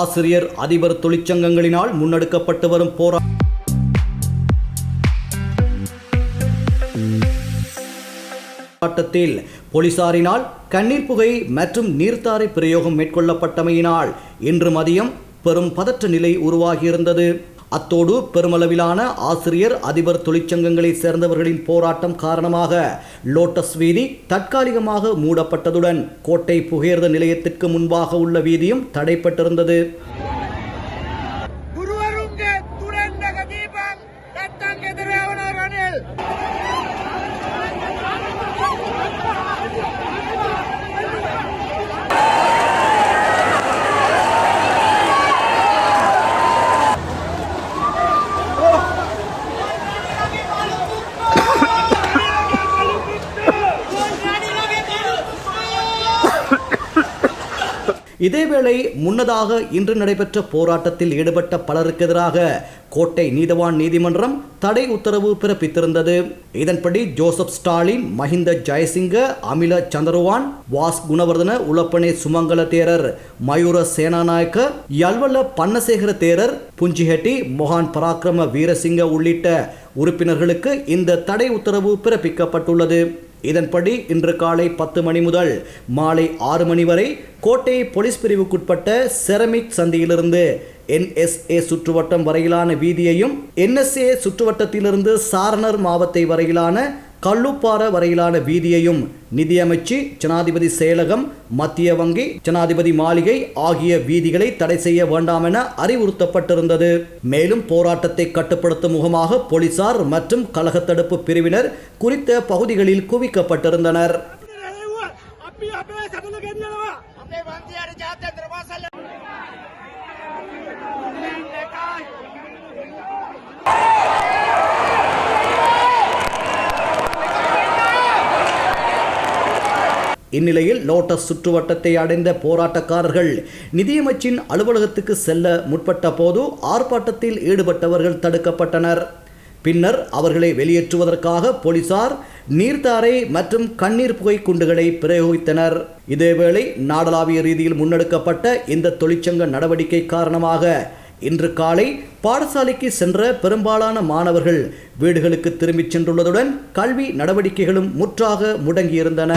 ஆசிரியர் அதிபர் தொழிற்சங்கங்களினால் முன்னெடுக்கப்பட்டு வரும் போரா போராட்டத்தில் போலீசாரினால் கண்ணீர் புகை மற்றும் நீர்த்தாரை பிரயோகம் மேற்கொள்ளப்பட்டமையினால் இன்று மதியம் பெரும் பதற்ற நிலை உருவாகியிருந்தது. அத்தோடு பெருமளவிலான ஆசிரியர் அதிபர் தொழிற்சங்கங்களைச் சேர்ந்தவர்களின் போராட்டம் காரணமாக லோட்டஸ் வீதி தற்காலிகமாக மூடப்பட்டதுடன் கோட்டை புகையிரத நிலையத்திற்கு முன்பாக உள்ள வீதியும் தடைப்பட்டிருந்தது. இதேவேளை முன்னதாக இன்று நடைபெற்ற போராட்டத்தில் ஈடுபட்ட பலருக்கு எதிராக கோட்டை நீதவான் நீதிமன்றம் தடை உத்தரவு பிறப்பித்திருந்தது. இதன்படி Joseph Stalin Mahinda Jayasinghe Amila சந்திரவான் was Gunawardena Ulapane Sumangala தேரர் மயூர சேனாநாயக்க யல்வல்ல பன்னசேகர தேரர் புஞ்சிஹெட்டி மொஹான் பராக்கிரம வீரசிங்க உள்ளிட்ட உறுப்பினர்களுக்கு இந்த தடை உத்தரவு பிறப்பிக்கப்பட்டுள்ளது. இதன்படி இன்று காலை பத்து மணி முதல் மாலை ஆறு மணி வரை கோட்டை போலீஸ் பிரிவுக்குட்பட்ட செரமிக் சந்தியிலிருந்து என்எஸ்ஏ சுற்றுவட்டம் வரையிலான வீதியையும் என்எஸ்ஏ சுற்றுவட்டத்திலிருந்து சாரணர் மாவத்தை வரையிலான கள்ளுப்பாற வரையிலான வீதியையும் நிதியமைச்சு ஜனாதிபதி செயலகம் மத்திய வங்கி ஜனாதிபதி மாளிகை ஆகிய வீதிகளை தடை செய்ய வேண்டாம் என அறிவுறுத்தப்பட்டிருந்தது. மேலும் போராட்டத்தை கட்டுப்படுத்தும் முகமாக போலீசார் மற்றும் கழக தடுப்பு பிரிவினர் குறித்த பகுதிகளில் குவிக்கப்பட்டிருந்தனர். இந்நிலையில் லோட்டஸ் சுற்றுவட்டத்தை அடைந்த போராட்டக்காரர்கள் நிதியமைச்சின் அலுவலகத்துக்கு செல்ல முற்பட்ட போது ஆர்ப்பாட்டத்தில் ஈடுபட்டவர்கள் தடுக்கப்பட்டனர். பின்னர் அவர்களை வெளியேற்றுவதற்காக போலீசார் நீர்த்தாரை மற்றும் கண்ணீர் புகை குண்டுகளை பிரயோகித்தனர். இதேவேளை நாடளாவிய ரீதியில் முன்னெடுக்கப்பட்ட இந்த தொழிற்சங்க நடவடிக்கை காரணமாக இன்று காலை பாடசாலைக்கு சென்ற பெரும்பாலான மாணவர்கள் வீடுகளுக்கு திரும்பிச் சென்றுள்ளதுடன் கல்வி நடவடிக்கைகளும் முற்றாக முடங்கியிருந்தன.